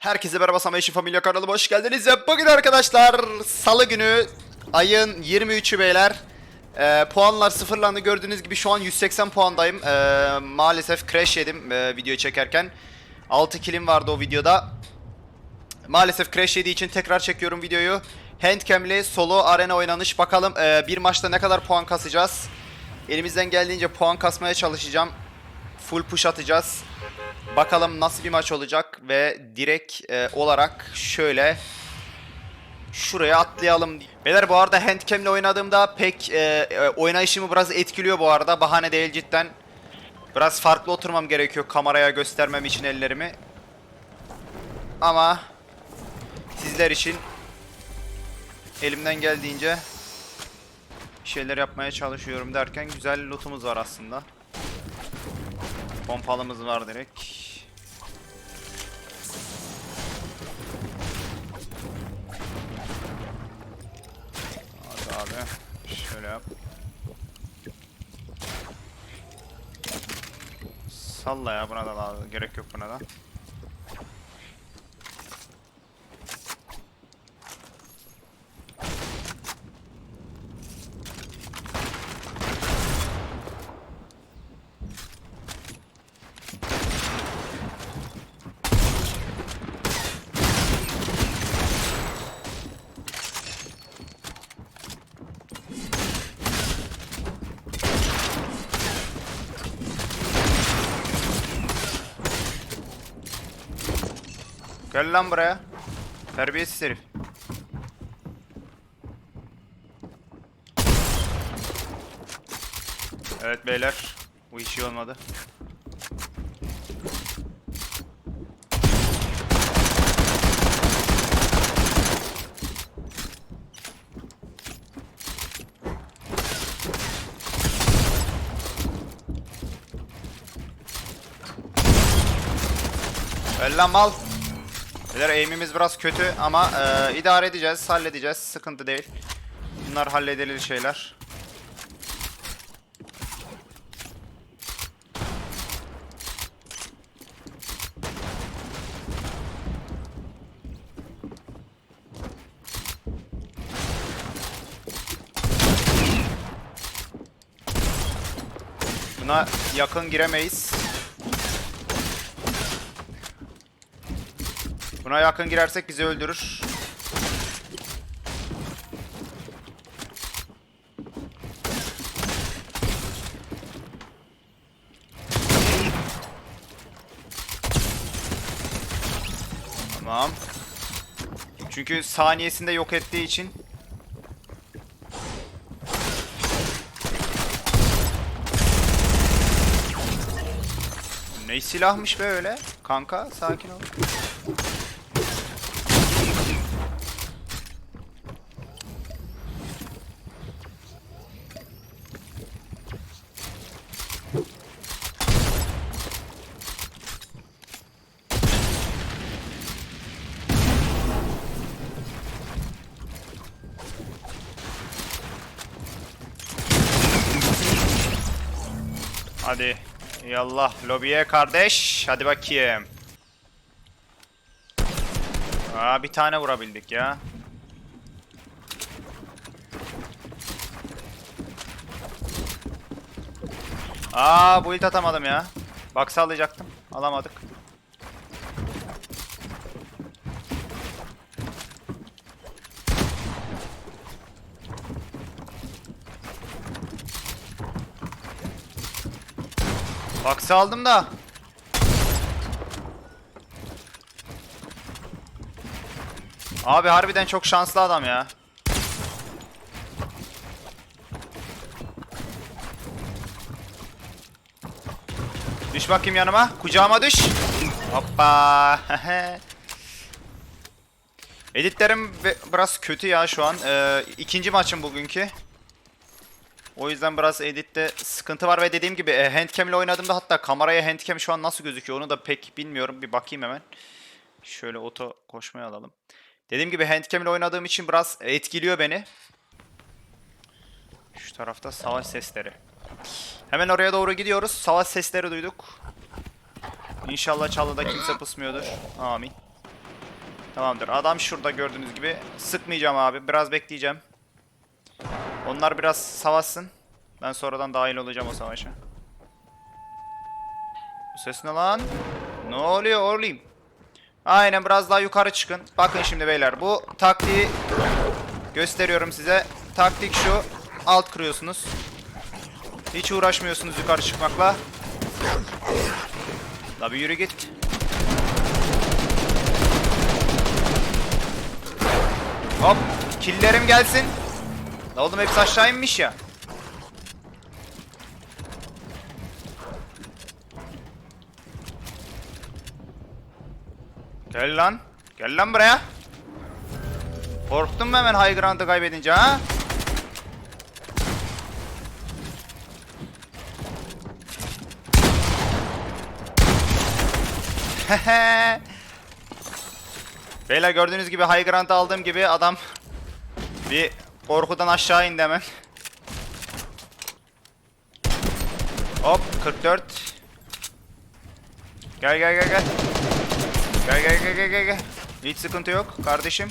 Herkese merhaba Sama Eşi Familya kanalıma hoş geldiniz. Bugün arkadaşlar salı günü ayın 23'ü beyler. Ee, puanlar sıfırlandı gördüğünüz gibi şu an 180 puandayım. Ee, maalesef crash yedim e, video çekerken. 6 kilim vardı o videoda. Maalesef crash yediği için tekrar çekiyorum videoyu. Handcam'li solo arena oynanış. Bakalım e, bir maçta ne kadar puan kasacağız. Elimizden geldiğince puan kasmaya çalışacağım. Full push atacağız. Bakalım nasıl bir maç olacak ve direkt e, olarak şöyle şuraya atlayalım. Beyler bu arada handcam ile oynadığımda pek e, e, oynayışımı biraz etkiliyor bu arada. Bahane değil cidden. Biraz farklı oturmam gerekiyor kameraya göstermem için ellerimi. Ama sizler için elimden geldiğince şeyler yapmaya çalışıyorum derken güzel lootumuz var aslında. Pompalımız var direkt. Hadi abi. Şöyle yap. Salla ya buna da lazım. Gerek yok buna da. Gel lan buraya. Terbiyesiz herif. Evet beyler. Bu iş iyi olmadı. Lan mal. Beyler aim'imiz biraz kötü ama e, idare edeceğiz, halledeceğiz. Sıkıntı değil. Bunlar halledilir şeyler. Buna yakın giremeyiz. Buna yakın girersek bizi öldürür. Tamam. Çünkü saniyesinde yok ettiği için Ne silahmış be öyle? Kanka sakin ol. Hadi. Yallah lobiye kardeş. Hadi bakayım. Aa bir tane vurabildik ya. Aa bu ilk atamadım ya. Bak sallayacaktım. Alamadık. Baksı aldım da. Abi harbiden çok şanslı adam ya. Düş bakayım yanıma. Kucağıma düş. Hoppa. Editlerim biraz kötü ya şu an. Ee, ikinci maçım bugünkü. O yüzden biraz editte sıkıntı var ve dediğim gibi e, handcam ile oynadığımda hatta kameraya handcam şu an nasıl gözüküyor onu da pek bilmiyorum. Bir bakayım hemen. Şöyle oto koşmaya alalım. Dediğim gibi handcam ile oynadığım için biraz etkiliyor beni. Şu tarafta savaş sesleri. Hemen oraya doğru gidiyoruz. Savaş sesleri duyduk. İnşallah çalıda kimse pısmıyordur. Amin. Tamamdır. Adam şurada gördüğünüz gibi. Sıkmayacağım abi. Biraz bekleyeceğim. Onlar biraz savaşsın. Ben sonradan dahil olacağım o savaşa. Bu ses ne lan? Ne oluyor oğlum? Aynen biraz daha yukarı çıkın. Bakın şimdi beyler bu taktiği gösteriyorum size. Taktik şu. Alt kırıyorsunuz. Hiç uğraşmıyorsunuz yukarı çıkmakla. La bir yürü git. Hop. Killerim gelsin. La oğlum hepsi aşağı inmiş ya. Gel lan. Gel lan buraya. Korktun mu hemen high ground'ı kaybedince ha? Beyler gördüğünüz gibi high ground'ı aldığım gibi adam bir korkudan aşağı indi hemen. Hop 44. Gel gel gel gel. Gel gel gel gel gel gel. Hiç sıkıntı yok kardeşim.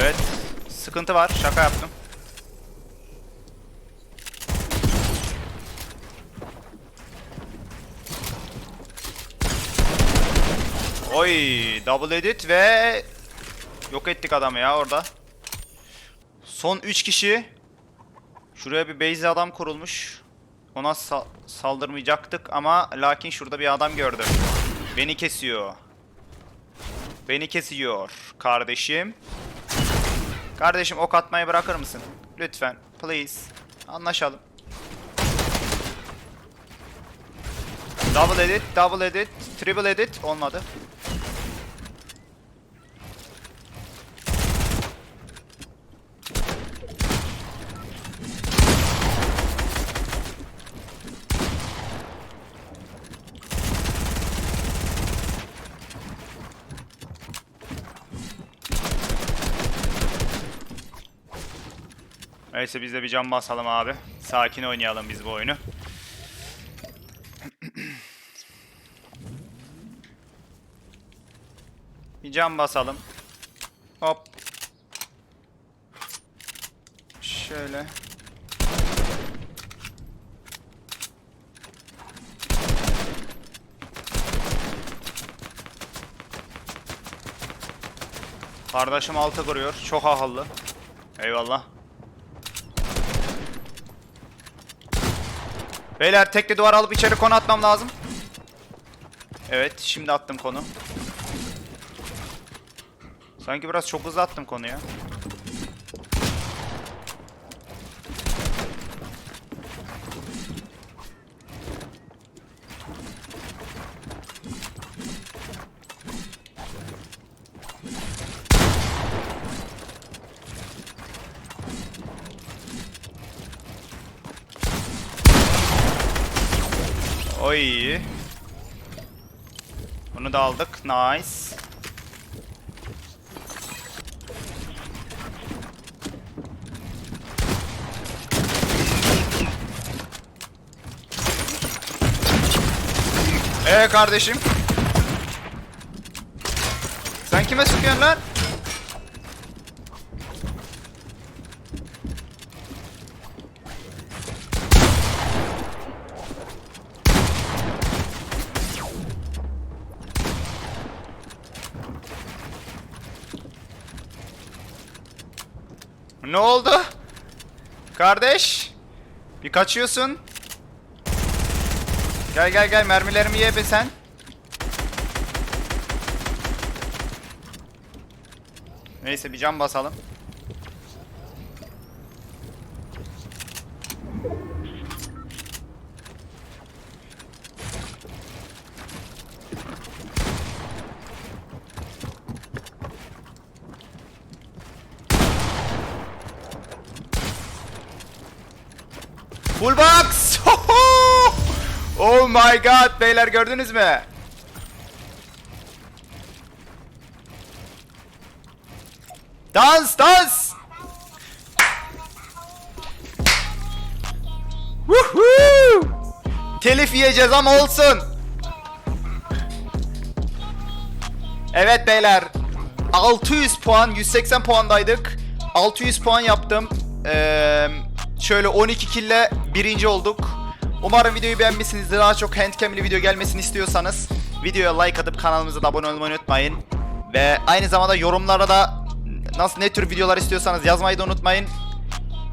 Evet. Sıkıntı var. Şaka yaptım. Oy, double edit ve yok ettik adamı ya orada. Son 3 kişi. Şuraya bir base adam kurulmuş. Ona sa- saldırmayacaktık ama lakin şurada bir adam gördüm. Beni kesiyor. Beni kesiyor kardeşim. Kardeşim ok atmayı bırakır mısın? Lütfen. Please. Anlaşalım. Double edit, double edit, triple edit olmadı. Neyse biz de bir can basalım abi. Sakin oynayalım biz bu oyunu. bir can basalım. Hop. Şöyle. Kardeşim altı kuruyor. Çok akıllı. Eyvallah. Beyler tekli duvar alıp içeri konu atmam lazım. Evet şimdi attım konu. Sanki biraz çok hızlı attım konuya. Oy. Bunu da aldık. Nice. Ee kardeşim. Sen kime sıkıyorsun lan? Ne oldu? Kardeş. Bir kaçıyorsun. Gel gel gel mermilerimi ye be sen. Neyse bir cam basalım. Full box! oh my god beyler gördünüz mü? Dans dans! Woohoo! Telif yiyeceğiz ama olsun. Evet beyler. 600 puan, 180 puandaydık. 600 puan yaptım. Ee, şöyle 12 kille birinci olduk. Umarım videoyu beğenmişsinizdir. Daha çok handcam'li video gelmesini istiyorsanız videoya like atıp kanalımıza da abone olmayı unutmayın. Ve aynı zamanda yorumlara da nasıl ne tür videolar istiyorsanız yazmayı da unutmayın.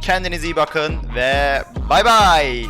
Kendinize iyi bakın ve bay bay.